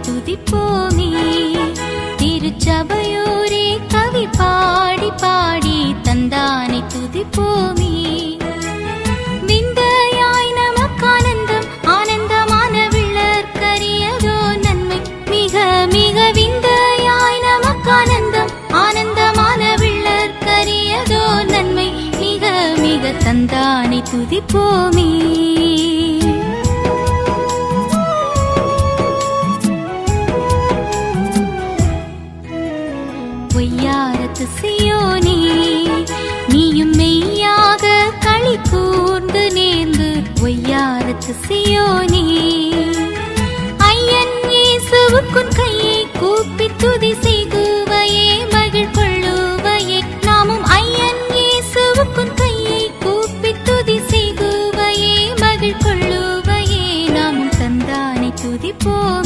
துதிப்போமே. திருச்சபையோரே கவி பாடி பாடி தந்தானை துதிப்போமே. விந்தையாய் நமக்கானந்தம் ஆனந்தமான விளர்க்கரியதோ நன்மை. மிக மிக விந்தையாய் நமக்கானந்தம் ஆனந்தமான விளர்க்கரியதோ நன்மை. மிக மிக தந்தானை துதிப்போமே. பொய்யாரத்து சியோனே நீயும் மெய்யாக களி கூர்ந்து நேர்ந்து பொய்யாரத்து சியோனே. ஐயன் இயேசுவுக்குன் கையை கூப்பி துதி செய்குவையே மகிழ் கொள்ளுவையே. நாமும் ஐயன் இயேசுவுக்குன் கையை கூப்பி துதி செய்குவையே மகிழ் கொள்ளுவையே. நாமும் தந்தானை துதிப்போம்.